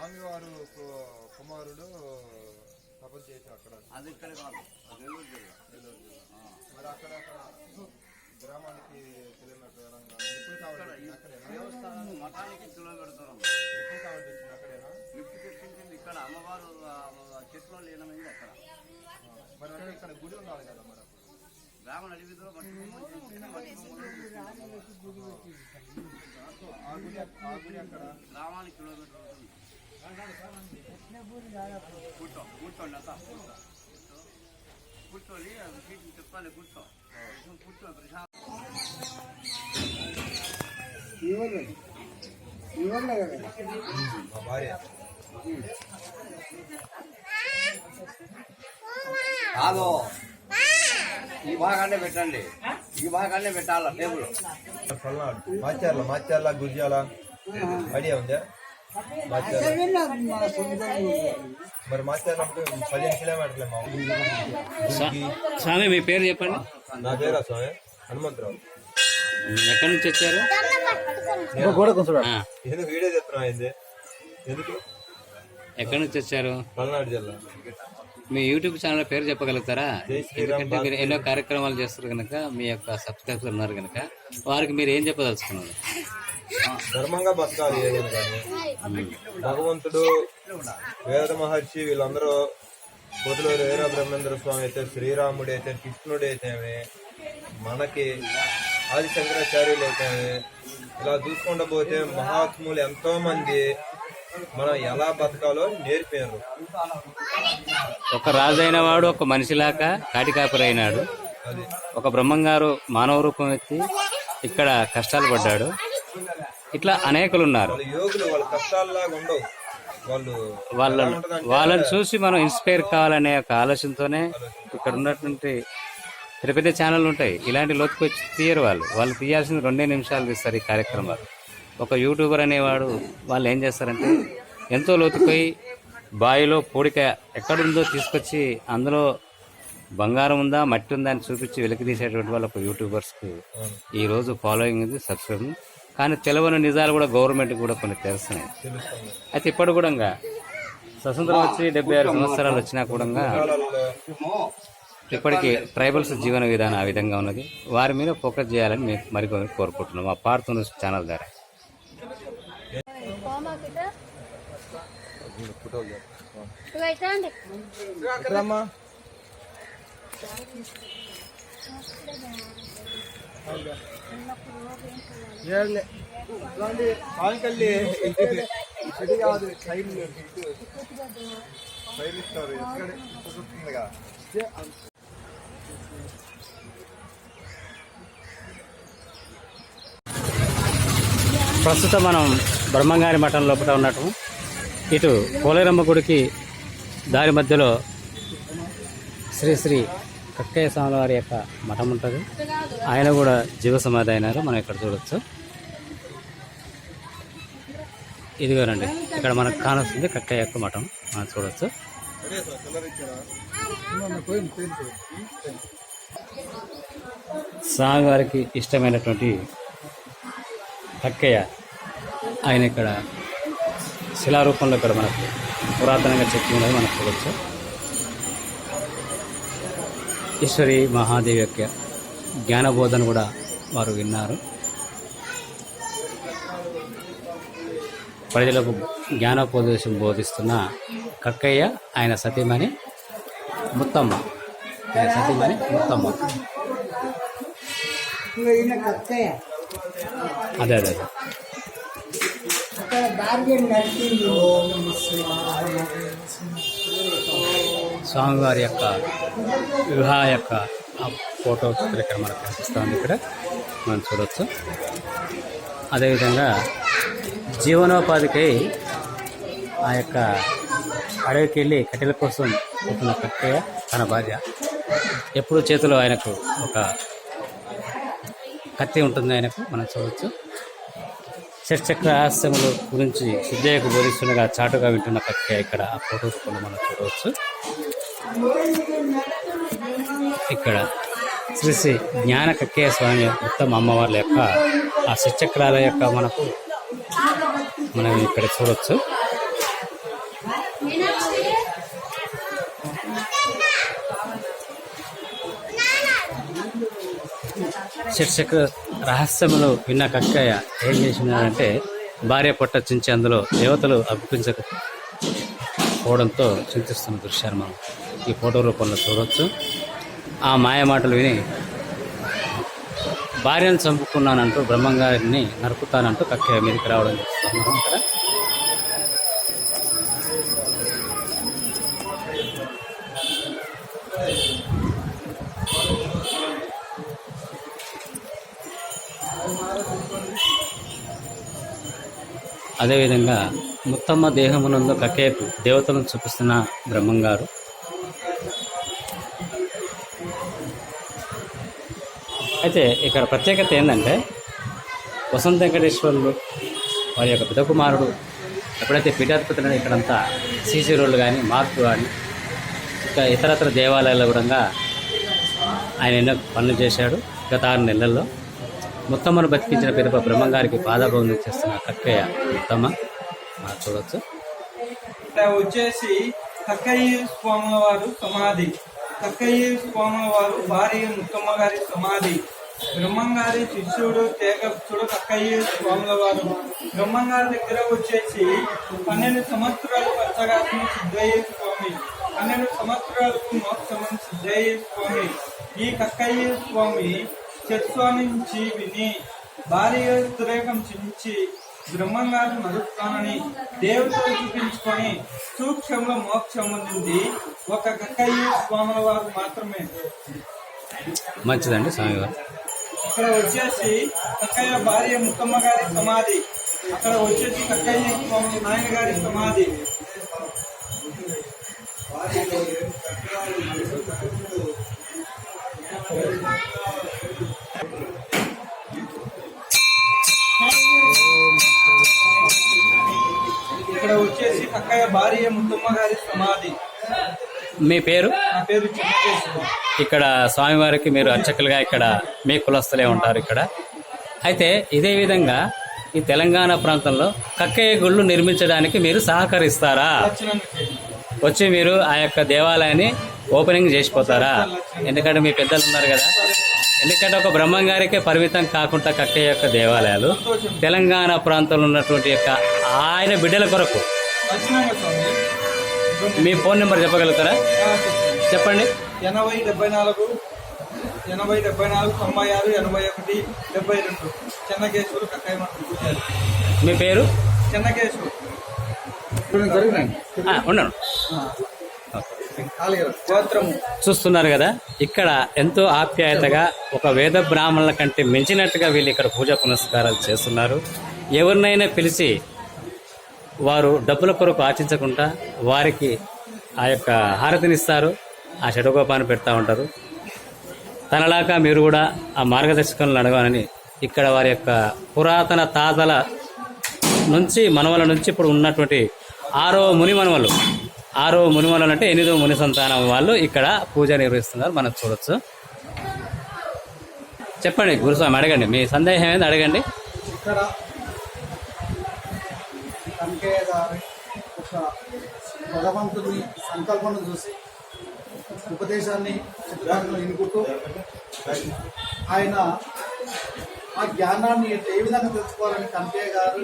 స్వామివారు కుమారుడు తపస్సు చేసి అక్కడ. అది ఇక్కడ కాదు. అది నెల్లూరు జిల్లా. నెల్లూరు జిల్లా. ఆ. మరి అక్కడ గ్రామానికి కిలోమీటర్ దూరంగా ఎప్పుడు కావాలి అక్కడేనా? దేవస్థానం మఠానికి కిలోమీటర్ దూరం. ఎప్పుడు కావాలి అక్కడేనా? లిఫ్ట్ తెప్పించింది ఇక్కడ అమ్మవారు చెట్లో లీనమైంది అక్కడ. మరి అక్కడ ఇక్కడ గుడి ఉండాలి కదా మరి అప్పుడు. గ్రామ మట్టి గ్రామానికి కిలోమీటర్ ఉంటుంది. కూర్చో కూర్చోండి అంతా కూర్చో కూర్చోని సీట్ చెప్పాలి కూర్చో కూర్చో ప్రశాంత్ మా భార్య కాదు ఈ భాగాన్ని పెట్టండి ఈ భాగాన్ని పెట్టాల టేబుల్ పల్నాడు మాచర్ల మాచర్ల గుర్జాల ఐడియా ఉందా మాచర్ల మరి మాచర్ల అంటే పదిహేను కిలోమీటర్లే మా ఊరికి. స్వామి మీ పేరు చెప్పండి. నా పేరా స్వామి హనుమంతరావు. ఎక్కడి నుంచి వచ్చారు? ఎందుకు వీడియో చెప్తున్నా అయింది ఎందుకు? ఎక్కడి నుంచి వచ్చారు? పల్నాడు జిల్లా. మీ యూట్యూబ్ ఛానల్ పేరు చెప్పగలుగుతారా? ఎందుకంటే మీరు ఎన్నో కార్యక్రమాలు చేస్తారు కనుక మీ యొక్క సబ్స్క్రైబర్స్ ఉన్నారు కనుక వారికి మీరు ఏం చెప్పదలుచుకున్నారు? ధర్మంగా బతకాలి ఏదైనా కానీ భగవంతుడు వేద మహర్షి వీళ్ళందరూ పొదులూరు వీర బ్రహ్మేంద్ర స్వామి అయితే శ్రీరాముడు అయితే కృష్ణుడు అయితే మనకి ఆది శంకరాచార్యులు అయితే ఇలా చూసుకుంటూ పోతే మహాత్ములు ఎంతో మంది మనం ఎలా బతకాలో నేర్పారు. ఒక రాజు అయిన వాడు ఒక మనిషిలాగా కాటికాపురి అయినాడు అది. ఒక బ్రహ్మంగారు మానవ రూపం ఎత్తి ఇక్కడ కష్టాలు పడ్డాడు. ఇట్లా అనేకులు ఉన్నారు వాళ్ళ వాళ్ళని చూసి మనం ఇన్స్పైర్ కావాలనే ఒక ఆలోచనతోనే ఇక్కడ ఉన్నటువంటి పెద్ద పెద్ద ఛానళ్ళు ఉంటాయి. ఇలాంటి లోతుకు వచ్చి తీయరు వాళ్ళు. వాళ్ళు తీయాల్సిన రెండే నిమిషాలు తీస్తారు ఈ కార్యక్రమాలు. ఒక యూట్యూబర్ అనేవాడు వాళ్ళు ఏం చేస్తారంటే ఎంతో లోతుపోయి బావిలో పూడిక ఎక్కడుందో తీసుకొచ్చి అందులో బంగారం ఉందా మట్టి ఉందా అని చూపించి వెలికి తీసేటువంటి వాళ్ళ ఒక యూట్యూబర్స్కి అవును, ఈ రోజు ఫాలోయింగ్ ఉంది సబ్స్క్రైబ్. కానీ తెలియని నిజాలు కూడా గవర్నమెంట్ కూడా కొన్ని తెలుస్తున్నాయి. అయితే ఇప్పుడు కూడా స్వతంత్రం వచ్చి డెబ్బై ఆరు సంవత్సరాలు వచ్చినా కూడా ఇప్పటికీ ట్రైబల్స్ జీవన విధానం ఆ విధంగా ఉన్నది. వారి మీద ఫోకస్ చేయాలని మేము మరికొన్ని కోరుకుంటున్నాం. మా పాడుతున్న ఛానల్ ద్వారా. ప్రస్తుతం మనం బ్రహ్మంగారి మఠం లోపల ఉన్నట్టు ఇటు పోలేరమ్మ గుడికి దారి మధ్యలో శ్రీ శ్రీ కక్కయ్య స్వామి వారి యొక్క మఠం ఉంటుంది. ఆయన కూడా జీవ సమాధి అయినారు. మనం ఇక్కడ చూడొచ్చు. ఇదిగోనండి ఇక్కడ మనకు కానొస్తుంది కక్కయ్య యొక్క మఠం. మనం చూడొచ్చు. స్వామి వారికి ఇష్టమైనటువంటి కక్కయ్య ఆయన ఇక్కడ శిలారూపంలో ఇక్కడ మనకు పురాతనంగా చెక్కి ఉన్నది. మనకు చూడొచ్చు. ఈశ్వరి మహాదేవి యొక్క జ్ఞానబోధన కూడా వారు విన్నారు. ప్రజలకు జ్ఞానోపదేశం బోధిస్తున్న కక్కయ్య ఆయన సతీమణి ముత్తమ్మ. ఆయన సతీమణి ముత్తమ్మ. అదే అదే స్వామివారి యొక్క వివాహ యొక్క ఫోటో ఇక్కడ మనకు కనిపిస్తుంది ఇక్కడ. మనం చూడవచ్చు అదేవిధంగా జీవనోపాధికై ఆ యొక్క అడవికి వెళ్ళి కట్టెల కోసం పోతున్న కక్కయ్య తన భార్య. ఎప్పుడు చేతిలో ఆయనకు ఒక కత్తి ఉంటుంది ఆయనకు. మనం చూడవచ్చు షట్చక్ర రహస్యముల గురించి సిద్ధయ్యకు బోధిస్తుండగా చాటుగా వింటున్న కక్కే ఇక్కడ ఆ ఫోటోస్ కూడా మనం చూడవచ్చు ఇక్కడ శ్రీ శ్రీ జ్ఞాన కక్కయ్య స్వామి ఉత్తమ అమ్మవార్ల యొక్క ఆ షట్చక్రాల యొక్క మనకు మనం ఇక్కడ చూడొచ్చు. శీర్షక రహస్యములు విన్న కక్కయ్య ఏం చేసినారంటే భార్య పొట్ట చించి అందులో దేవతలు అర్పించకపోవడంతో చింతిస్తున్న దృశ్యాన్ని మనం ఈ ఫోటో రూపంలో చూడవచ్చు ఆ మాయ మాటలు విని భార్యను చంపుకున్నానంటూ బ్రహ్మంగారిని నరుకుతానంటూ కక్కయ్య మీదకి రావడం చూస్తున్నాం ఇక్కడ అదేవిధంగా ముత్తమ్మ దేహమునందు కకేపు దేవతలను చూపిస్తున్న బ్రహ్మంగారు అయితే ఇక్కడ ప్రత్యేకత ఏంటంటే వసంత వెంకటేశ్వరులు వారి యొక్క పిత కుమారుడు ఎప్పుడైతే పీఠాధిపతులను ఇక్కడంతా సీసీ రోడ్లు కానీ మార్పు కానీ ఇంకా ఇతరత్ర దేవాలయాల్లో కూడా ఆయన ఎన్నో పనులు చేశాడు గత ఆరు నెలల్లో. ముత్తమ్మను బతికించిన పిదప బ్రహ్మంగారికి పాదాభంగం చేస్తున్న కక్కయ్య ముత్తమ్మ చూడవచ్చు వచ్చేసి కక్కయ్య స్వాముల వారు సమాధి. కక్కయ్య స్వాముల వారు భార్య ముత్తమ్మ గారి సమాధి. బ్రహ్మంగారి శిష్యుడు తేగపుడు కక్కయ్య స్వాముల వారు బ్రహ్మంగారి దగ్గర వచ్చేసి పన్నెండు సంవత్సరాలు పచ్చగాసిన సిద్ధయ్య స్వామి. పన్నెండు సంవత్సరాలకు మోక్షమని సిద్ధయ్య స్వామి. ఈ కక్కయ్య స్వామి చత్స్వామి నుంచి విని భార్య వ్యతిరేకం చించి బ్రహ్మంగారు నడుస్తానని దేవతలు చూపించుకొని సూక్ష్మంలో మోక్షం పొందింది. ఒక కక్కయ్య స్వాముల వారు మాత్రమే. మంచిదండి స్వామివారు. ఇక్కడ వచ్చేసి కక్కయ్య భార్య ముత్తమ్మ గారి సమాధి. అక్కడ వచ్చేసి కక్కయ్య స్వామి నాయన గారి సమాధి. వచ్చేసి కక్కయ్య భార్య ముత్తమ్మ గారి సమాధి. మీ పేరు? నా పేరు చెన్నకేశ్వరం ఇక్కడ స్వామివారికి మీరు అర్చకులుగా ఇక్కడ మీ కులస్తులే ఉంటారు ఇక్కడ. అయితే ఇదే విధంగా ఈ తెలంగాణ ప్రాంతంలో కక్కయ్య గుళ్ళు నిర్మించడానికి మీరు సహకరిస్తారా? వచ్చి మీరు ఆ యొక్క దేవాలయాన్ని ఓపెనింగ్ చేసిపోతారా? ఎందుకంటే మీ పెద్దలు ఉన్నారు కదా. ఎందుకంటే ఒక బ్రహ్మంగారికే పరిమితం కాకుండా కక్కయ్య యొక్క దేవాలయాలు తెలంగాణ ప్రాంతంలో ఉన్నటువంటి యొక్క ఆయన బిడ్డల కొరకు మీ ఫోన్ నెంబర్ చెప్పగలుగుతారా? చెప్పండి. ఎనభై డెబ్బై నాలుగు ఎనభై డెబ్బై నాలుగు తొంభై ఆరు ఎనభై ఒకటి డెబ్బై రెండు. చెన్నకేశ్వరు కక్కాయ మంత్రి పూజారి. మీ పేరు? చెన్నకేశ్వరు. ఉన్నాను చూస్తున్నారు కదా ఇక్కడ ఎంతో ఆప్యాయతగా ఒక వేద బ్రాహ్మణుల కంటే మించినట్టుగా వీళ్ళు ఇక్కడ పూజా పునస్కారాలు చేస్తున్నారు. ఎవరినైనా పిలిచి వారు డబ్బుల కొరకు ఆచించకుండా వారికి ఆ యొక్క హారతినిస్తారు ఆ షడగోపాన్ని పెడతా ఉంటారు. తనలాగా మీరు కూడా ఆ మార్గదర్శకంలో అడగాలని ఇక్కడ వారి యొక్క పురాతన తాతల నుంచి మనవల నుంచి ఇప్పుడు ఉన్నటువంటి ఆరో ముని మనవలు. ఆరో ముని మనవలు అంటే ఎనిమిదో ముని సంతానం వాళ్ళు ఇక్కడ పూజ నిర్వహిస్తున్నారు మనం చూడొచ్చు. చెప్పండి గురుస్వామి అడగండి మీ సందేహం ఏంది? అడగండి. వెంకయ్య గారి ఒక భగవంతుని సంకల్పను చూసి ఉపదేశాన్ని చిత్రాలను ఎన్నుకుంటూ ఆయన ఆ జ్ఞానాన్ని ఏ విధంగా తెలుసుకోవాలని కంపయ్య గారు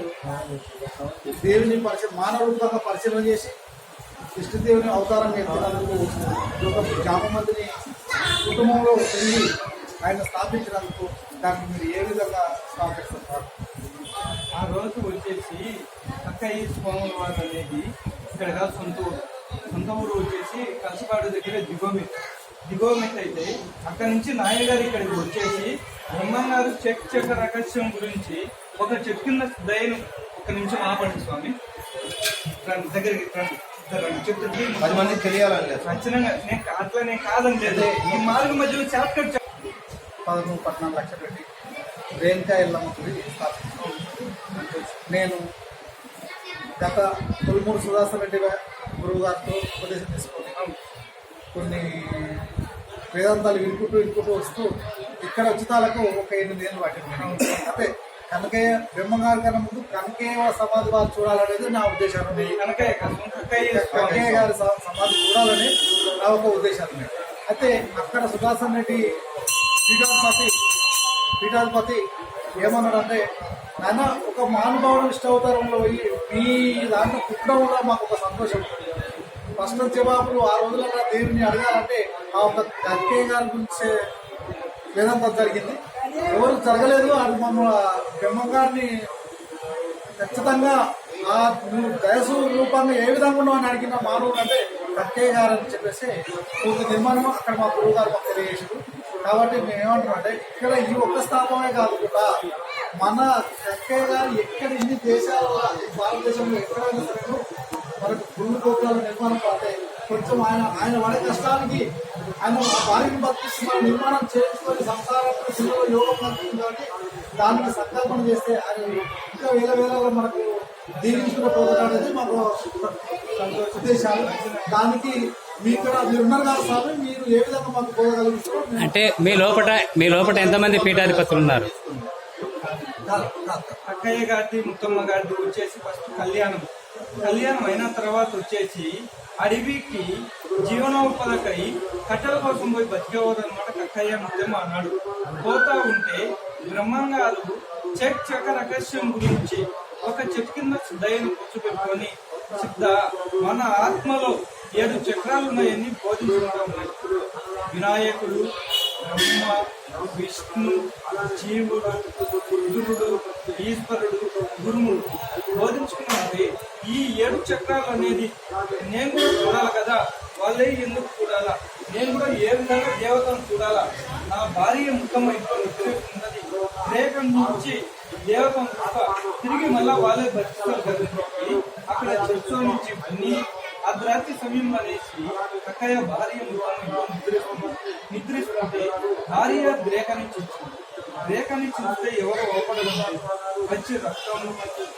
దేవుని పరిచయం మానవ రూపంగా పరిశీలన చేసి కృష్ణదేవుని అవతారం ఎత్తినందుకు ఒక జామమందిని కుటుంబంలో వెళ్ళి ఆయన స్థాపించినందుకు దాన్ని మీరు ఏ విధంగా స్థాపిస్తున్నారు ఆ రోజు వచ్చేసి కక్కయ్య స్వాముల వారు అనేది ఇక్కడ సొంత ఊరు సొంత ఊరు వచ్చేసి కలసపాడు దగ్గర దిగోమిట్. దిగోమిట్ అయితే అక్కడ నుంచి నాయుడు గారు ఇక్కడికి వచ్చేసి బ్రహ్మంగారు చెక్ చెక్క రహస్యం గురించి ఒక కింద దయను ఒక నిమిషం ఆపండి స్వామి. రండి, దగ్గరికి రండి. చెప్తుంది పది మందికి తెలియాలని లేదు ఖచ్చితంగా. నేను అట్లా నేను కాదని లేదు. ఈ మార్గం మధ్యలో చాప్టర్ పదమూడు పద్నాలుగు లక్షలు పెట్టి రేణుకా ఎల్లమ్మ గుడి స్థాపించాం నేను గత తొలిమూరు సుధాసన్ రెడ్డి గురువు గారితో ఉపదేశం తీసుకొని కొన్ని వేదాంతాలు వినుకుంటూ వినుకుంటూ వస్తూ ఇక్కడ ఉచితాలకు ఒక ఎనిమిది ఏళ్ళు పట్టింది. అయితే కనకయ్య బ్రహ్మగారి కన్నా ముందు కనకయ్య సమాధి వారు చూడాలనేది నా ఉద్దేశం కనకయ్య గారి సమాధి. చూడాలని నా ఒక ఉద్దేశం అయితే అక్కడ సుధాసన్ రెడ్డి పీఠాధిపతి పీఠాధిపతి ఏమన్నాడంటే ఆయన ఒక మానుభావుడు ఇష్టావతారంలో పోయి మీ దాంట్లో పుట్టడం కూడా మాకు ఒక సంతోషం ఫస్ట్ జవాబులు ఆ రోజులలో దేవుని అడగాలంటే ఆ ఒక కనకయ్య గారి గురించి వేదాంతం జరిగింది. ఎవరు జరగలేదు అది మన బ్రహ్మంగారిని ఖచ్చితంగా ఆ నువ్వు దయసు రూపంగా ఏ విధంగా ఉన్నావు అని అడిగిన మానవుడు అంటే కక్కయ్య గారు అని చెప్పేసి పూర్తి నిర్మాణం అక్కడ మా గురువు గారు మాకు తెలియజేసారు కాబట్టి మేము ఏమంటున్నాం అంటే ఇక్కడ ఈ ఒక్క స్థాపమే కాదు కూడా మన కక్కయ్య ఎక్కడ ఇన్ని దేశాల ఈ భారతదేశంలో ఎక్కడైనా సరే మనకు గుండు గోపురాల నిర్మాణం పడతాయి కొంచెం ఆయన ఆయన పడే కష్టానికి ఆయన భార్యను బతికిస్తూ మన నిర్మాణం చేయించుకొని సంసారంలో యోగం కలుగుతుంది కాబట్టి దానికి సంకల్పన చేస్తే ఆయన ఇంకా వేల వేలలో మనకు దీవించుకున్న పోతాడు అనేది మాకు ఉద్దేశాలు దానికి మీ ఇక్కడ మీరు మీరు ఏ విధంగా మాకు అంటే మీ లోపల మీ లోపల ఎంతమంది పీఠాధిపతులు ఉన్నారు? అక్కయ్య గారిది ముత్తమ్మ గారిది వచ్చేసి ఫస్ట్ కళ్యాణం. కళ్యాణం అయిన తర్వాత వచ్చేసి అడవికి జీవనోపాధికై కట్టెల కోసం పోయి బతికేవారనమాట కక్కయ్య ముత్తమ్మ అన్నాడు. పోతా ఉంటే బ్రహ్మంగారు చెక్ చక రహస్యం గురించి ఒక చెట్టు కింద సిద్ధయ్యను కూర్చోబెట్టుకొని సిద్ధ మన ఆత్మలో ఏడు చక్రాలు ఉన్నాయని బోధించుకుంటాం వినాయకుడు బ్రహ్మ విష్ణు జీవుడు రుద్రుడు ఈశ్వరుడు గురుముడు బోధించుకున్నది ఈ ఏడు చక్రాలు అనేది నేను కూడా చూడాలి కదా? వాళ్ళే ఎందుకు చూడాలా? నేను కూడా ఏ విధంగా దేవతను చూడాలా? నా భార్య ముఖం ఇంట్లో నిద్రిస్తున్నది రేపటి నుంచి దేవతను తిరిగి మళ్ళా వాళ్ళే బతిస్తారు కదా? అక్కడ చర్చ నుంచి అన్ని అర్ధరాత్రి సమయంలో అనేసి అక్కయ్య భార్య నిద్రిస్తుంటే భార్య రేఖ నుంచి వచ్చింది రేఖని చూస్తే ఎవరు ఓపడలేదు మంచి రక్తము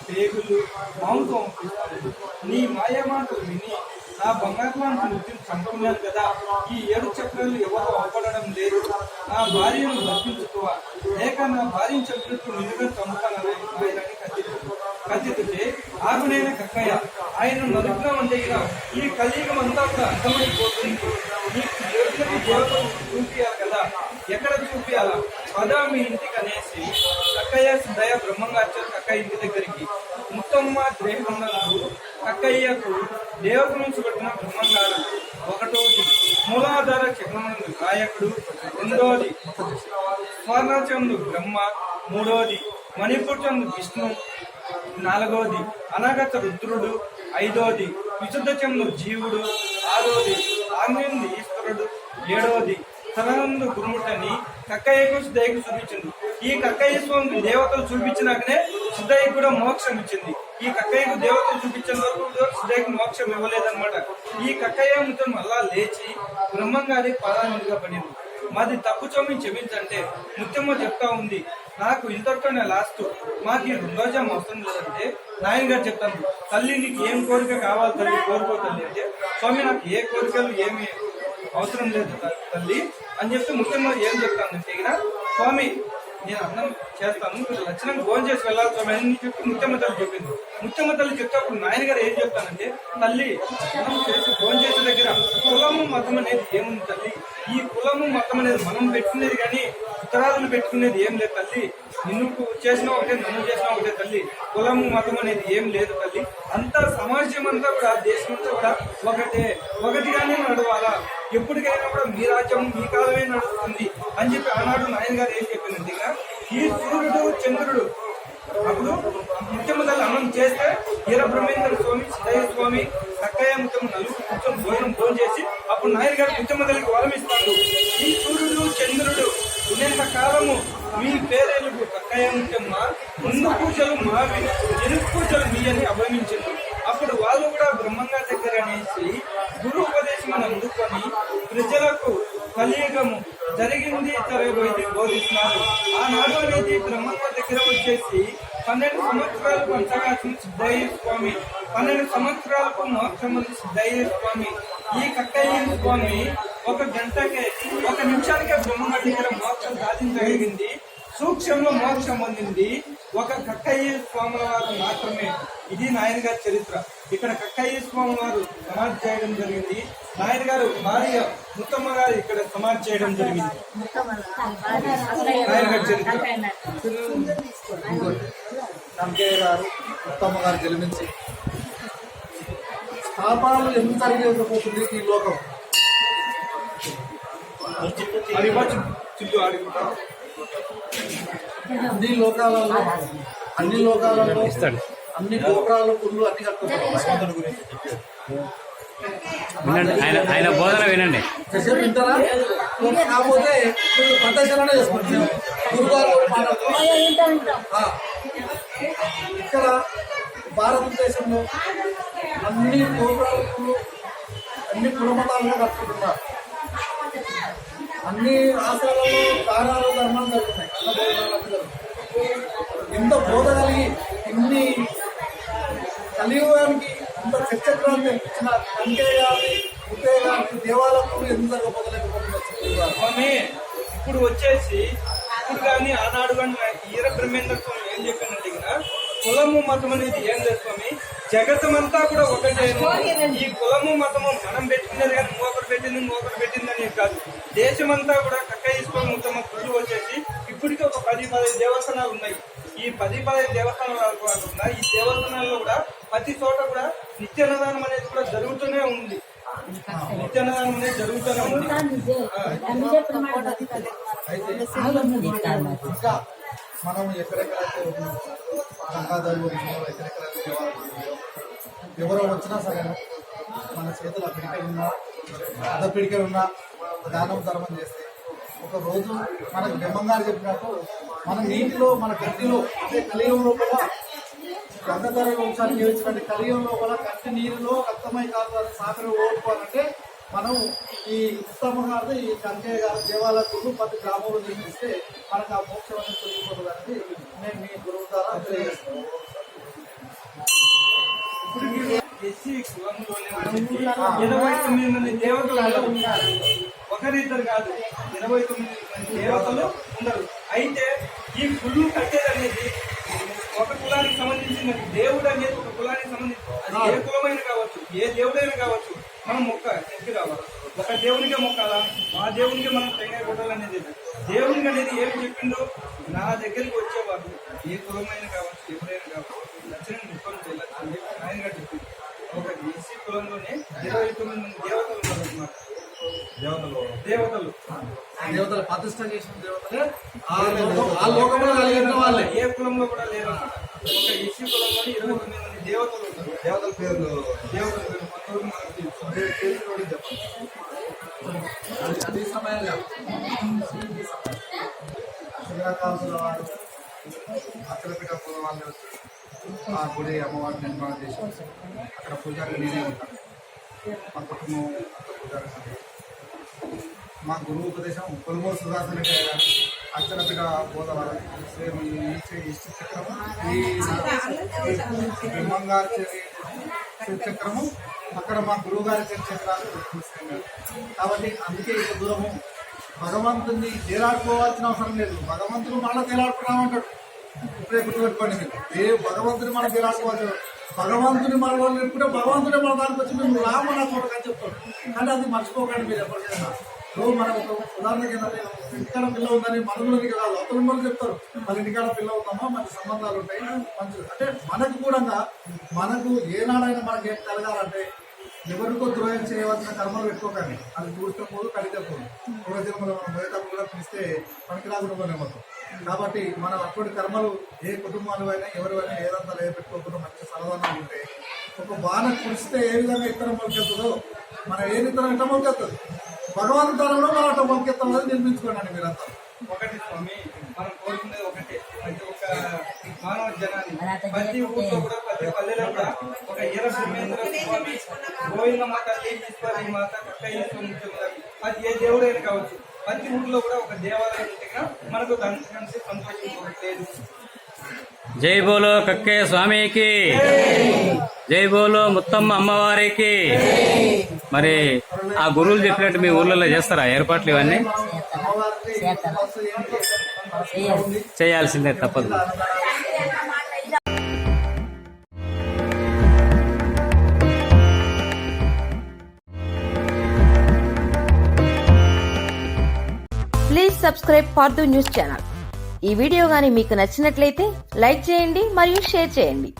పేగులు మాంసం నీ మాయ మాటలు విని నా బంగారు నృత్యం మృత్యుని చంపుకున్నాను కదా. ఈ ఏడు చక్రాలు ఎవరు అవపడడం లేదు. నా భార్యను బతికించుకోవా లేక నా భార్యను చెప్పినట్టు నిన్నుగా చంపుతానని ఆయనని కత్తిరించాడు. కత్తితే ఆగునైన కక్కయ్య. ఆయన నలుగుగా ఉండే ఈ కలియుగం అంతా కూడా అర్థమైపోతుంది. నీకు దేవుడికి దేవతలు చూపియాలి కదా. ఎక్కడ చూపియాలా పదా మీ ఇంటికి అనేసి కక్కయ్య సిద్ధయ్య బ్రహ్మంగా వచ్చారు కక్కయ్య ఇంటి దగ్గరికి. ముత్తమ్మ దేహమునందు కక్కయ్యకు దేవత నుంచి బ్రహ్మంగారు ఒకటోది. మూలాధార చక్రమునందు గాయకుడు రెండోది స్వర్ణచందు బ్రహ్మ మూడోది మణిపురచందు విష్ణు నాలుగోది అనాగత రుద్రుడు. ఐదోది విశుద్ధ జీవుడు. ఆరోది ఆంగ్యంది ఈశ్వరుడు. ఏడవది తనందు గురుముటని కక్కయ్యకు సిద్ధయ్యకు చూపించింది. ఈ కక్కయ్య స్వామి దేవతలు చూపించినాకనే సిద్ధయ్యకు కూడా మోక్షం ఇచ్చింది. ఈ కక్కయ్యకు దేవతలు చూపించిన వరకు కూడా సిద్ధయ్యకు మోక్షం ఇవ్వలేదన్నమాట. ఈ కక్కయ్య ముతం మళ్ళా లేచి బ్రహ్మంగారి పాదాలుగా పడింది. మాది తప్పు చోమి క్షమించంటే ముత్యమ్మ చెప్తా ఉంది. నాకు ఇంతటితోనే లాస్ట్ మాకు ఈ రెండో అవసరం లేదంటే నాయన గారు చెప్తాను. తల్లి నీకు ఏం కోరిక కావాలి తల్లి కోరుకో తల్లి అంటే స్వామి నాకు ఏ కోరికలు ఏమి అవసరం లేదు తల్లి అని చెప్తే ముత్యమ్మ ఏం చెప్తానంటే ఇక స్వామి నేను అన్నం చేస్తాను మీరు లక్షణంగా భోజనం చేసి వెళ్ళాలి స్వామి అని చెప్పి ముత్యమ్మ తల్లి చెప్పింది. ముత్యమ్మ తల్లి చెప్తే అప్పుడు నాయన గారు ఏం చెప్తానంటే తల్లి అన్నం చేసి భోజనం చేసే దగ్గర కులము మతం అనేది ఏముంది తల్లి? ఈ కులము మతం అనేది మనం పెట్టుకునేది కానీ ఉత్తరాదులు పెట్టుకునేది ఏం లేదు తల్లి. నిన్ను చేసిన ఒకటే నన్ను చేసిన ఒకటే తల్లి. కులము మతం అనేది ఏం లేదు తల్లి. అంతా సమాజం అంతా కూడా దేశం అంతా కూడా ఒకటే. ఒకటిగానే నడవాలా? ఎప్పటికైనా కూడా మీ రాజ్యం మీ కాలమే నడుస్తుంది అని చెప్పి ఆనాడు నాయన గారు ఏం చెప్పిందంటే ఈ సూర్యుడు చంద్రుడు అప్పుడు ముత్యమ్మదల్లి అమలు చేస్తే వీర బ్రహ్మేంద్ర స్వామి సిద్ధయ్య స్వామి సక్కయ్య ముత్యమ్మ నలుగురు కూర్చొని భోజనం భోజనం చేసి అప్పుడు నాయన గారు ముత్యమ్మదల్లికి వరం ఇస్తాడు ఈ సూర్యుడు చంద్రుడు ఉన్నంత కాలము మీ పేరేలకు సక్కయ్య ముఖ్యమ్మ ముందు పూజలు మావి ఎరుపు పూజలు మీ అని అభ్రమించారు అప్పుడు వాళ్ళు కూడా బ్రహ్మంగా దగ్గర అనేసి గురు ఉపదేశం అందుకొని ప్రజలకు కలియుగము జరిగింది జరగబోయేది బోధిస్తున్నారు. ఆనాడు అనేది బ్రహ్మంగా దగ్గర వచ్చేసి పన్నెండు సంవత్సరాలు కొనసాగాల్సిన సిద్ధయ్య స్వామి. పన్నెండు సంవత్సరాలకు మోక్షం ఉంది సిద్ధయ్య స్వామి. ఈ కక్కయ్య స్వామి ఒక గంటకే ఒక నిమిషానికే బ్రహ్మ దగ్గర మోక్షం సాధించగలిగింది. సూక్ష్మంలో మోక్షం పొందింది. ఒక కక్కయ్య స్వాముల వారు మాత్రమే. ఇది నాయన గారి చరిత్ర. ఇక్కడ కక్కయ్య స్వామి వారు సమాధి చేయడం జరిగింది. నాయన గారు భార్య ముత్తమ్మ గారు ఇక్కడ సమాధి చేయడం జరిగింది. నాయన గారి చరిత్ర. కంకయ్య గారు ఉత్తమ్మ గారు జన్మించి స్థాపాలు ఎందుకు జరిగిపోతుంది ఈ లోకం? అది ఇవ్వచ్చు చిల్లు ఆడుకుంటా. అన్ని లోకాలలో అన్ని లోకాలలో అన్ని గోపురాలు పుల్లు అన్ని కట్టుకుంటారు వినండి ఆయన ఆయన బోధన వినండి. వింటారా? కాకపోతే ప్రదర్శననే చేసుకుంటారు గురుగారు ఇక్కడ భారతదేశంలో అన్ని గోపురాలు అన్ని కులమతాలను కట్టుకుంటున్నారు. అన్ని ఆశాలలో దానాలు ధర్మాలు జరుగుతున్నాయి. ఇంత బోధ కలిగి ఇన్ని కలియుగానికి ఇంత చర్చక్రాన్ని ఇచ్చిన కంకే గారి ఉదయ గారి దేవాలయంలో ఎంత జరగబోతలేకపోతున్నారు ఇప్పుడు వచ్చేసి ఇప్పుడు కానీ ఆనాడు కానీ ఈర బ్రహ్మేంద్ర కులము మతం అనేది ఏం లేదు స్వామి జగత్తమంతా కూడా ఒకటే ఈ కులము మతము మనం పెట్టుకునేది కానీ మోకరు పెట్టింది మోకరు పెట్టింది అనేది కాదు దేశమంతా కూడా కక్కయ్య స్వామి ఉత్తమ గుళ్ళు వచ్చేసి ఇప్పటికీ ఒక పది పదిహేను దేవస్థానాలు ఉన్నాయి ఈ పది పదిహేను దేవస్థానాలు కాకుండా ఈ దేవస్థానాల్లో కూడా ప్రతి చోట కూడా నిత్యాన్నదానం అనేది కూడా జరుగుతూనే ఉంది నిత్యాన్నదానం అనేది జరుగుతూనే ఉంది మనం ఎక్కడెక్కడైతే ఉన్నాం ఎక్కడెక్కడైతే దేవాలయాలు ఎవరో వచ్చినా సరే మన చేతుల ఆ పిడికలు ఉన్నా అద పిడికలు ఉన్నా దానం ధర్మం చేస్తే ఒక రోజు మనకు బ్రహ్మంగారు చెప్పినట్టు మన నీటిలో మన గడ్డిలో అంటే కలియుగం లోపల గంగాధర వంశాన్ని జీవించినట్టు కలియుగం లోపల కంటి నీరులో రక్తమై కాదు సాగరం ఓడిపోవాలంటే మనం ఈ ఉత్తమ గారు ఈ కంకయ్య గారు దేవాలయాలు పది గ్రామంలో నిర్మిస్తే మనకు ఆ మోక్షం అనేది తొలగిపోతుంది అనేది నేను మీ గురువు ద్వారా తెలియజేస్తున్నాను. ఎస్సీ కులంలోనే వచ్చేసి ఇరవై తొమ్మిది మంది దేవతలు ఉన్నారు ఒకరిద్దరు కాదు ఇరవై తొమ్మిది మంది దేవతలు ఉన్నారు అయితే ఈ గుళ్ళు కట్టేది అనేది ఒక కులానికి సంబంధించిన దేవుడు అనేది ఒక కులానికి సంబంధించి అది ఏ కులమైన కావచ్చు ఏ దేవుడైనా కావచ్చు మనం మొక్క ఎత్తి రావాలి. ఒక దేవునికే మొక్కాలా? ఆ దేవునికే మనం తెంగాయ కొట్టాలనేది. దేవునికి అనేది ఏమి చెప్పిండో నా దగ్గరికి వచ్చేవాడు. ఏ కులమైన కావచ్చు ఎవరైనా కావచ్చు నచ్చిన ముక్కలు చెప్పి ఆయన చెప్పింది. ఒక ఎస్సీ కులంలోనే ఇరవై తొమ్మిది మంది దేవతలు ఉన్నారు దేవతలు. దేవతలు. దేవతలు ప్రతిష్ట చేసిన దేవతలే ఆ లోకం ఆ లోకంలో కలిగిన వాళ్ళే. ఏ కులంలో కూడా లేరు ఒక ఎస్సీ కులంలోనే ఇరవై తొమ్మిది మంది దేవతలు ఉన్నారు. దేవతల పేర్లు. దేవతలు. మనకు తెలుసు పేరు- వారు ఆ గుడి అమ్మవారిని నిర్మాణం చేసి అక్కడ పూజారి నేనే ఉంటాను మా కుటుంబం అంతా పూజారి మా గురువు ఉపదేశం కొలుమూరు సుధాకర్ రెడ్డి గారు బోధవారు ఈ చక్రము ఈ చక్రము అక్కడ మా గురువు గారి చక్రాలు కాబట్టి అందుకే ఇంత దూరము. భగవంతుని తేలాడుకోవాల్సిన అవసరం లేదు. భగవంతుడు మళ్ళీ తేలాడుకున్నామంటాడు ఇప్పుడే గుర్తుపెట్టుకోండి మీరు. ఏ భగవంతుని మనం తేలాడుకోవచ్చు భగవంతుని మన వాళ్ళు ఎప్పుడే భగవంతుడే మన దానికి వచ్చి మేము రామన్న చూడకని చెప్తాడు. కానీ అది మర్చిపోకండి మీరు ఎప్పటికైనా. ఇప్పుడు మనం ఒక ఉదాహరణకి ఇంటికాడ పిల్ల ఉందని మనలోనికి కాదు అతను వాళ్ళు చెప్తారు. మన ఇంటికాడ పిల్ల ఉందమ్మా మంచి సంబంధాలు ఉంటాయి. మంచి అంటే మనకు కూడా మనకు ఏనాడైనా మనకి ఏం కలగాలంటే ఎవరికో ద్రోహం చేయవలసిన కర్మలు పెట్టుకోకండి అది చూస్తే పోదు కడితే పోదు. ఒక మనం కూడా పిలిస్తే మనకి రాకుండా మొత్తం కాబట్టి మనం అటువంటి కర్మలు ఏ కుటుంబాలు అయినా ఎవరివైనా ఏదంతా లేదు పెట్టుకోకుండా మంచి సమాధానం ఉంటే ఒక బాణ కురిస్తే ఏ విధంగా ఇతర మొలకెత్తుందో మనం ఏ ఇతరం ఇతర మొలకెత్తదు భగవంతు తరంలో మనం అట్లా మొలకెత్తాం అనేది నిర్మించుకోండి మీరంతా. ఒకటి స్వామి మనం కోరుకునేది ఒకటే. ప్రతి ఒక్క మానవ జనాన్ని ప్రతి ఊళ్ళో కూడా ప్రతి పల్లెలో కూడా ఒక ఈర బ్రహ్మేంద్ర స్వామి గోవిందమ్మ తల్లి ఈశ్వరి మాత కక్కయ్య స్వామి చెప్తారు అది ఏ దేవుడైనా కావచ్చు. ప్రతి ఊళ్ళో కూడా ఒక దేవాలయం ఉంటే మనకు దాని కలిసి సంతోషించలేదు జై బోలో కక్కే స్వామికి. జై బోలో ముత్తమ్మ అమ్మవారికి. మరి ఆ గురువులు చెప్పినట్టు మీ ఊర్లలో చేస్తారా? ఏర్పాట్లు ఇవన్నీ? చేయాల్సిందే తప్పదు. Please subscribe for news channel ఈ వీడియో గాని మీకు నచ్చినట్లయితే లైక్ చేయండి మరియు షేర్ చేయండి.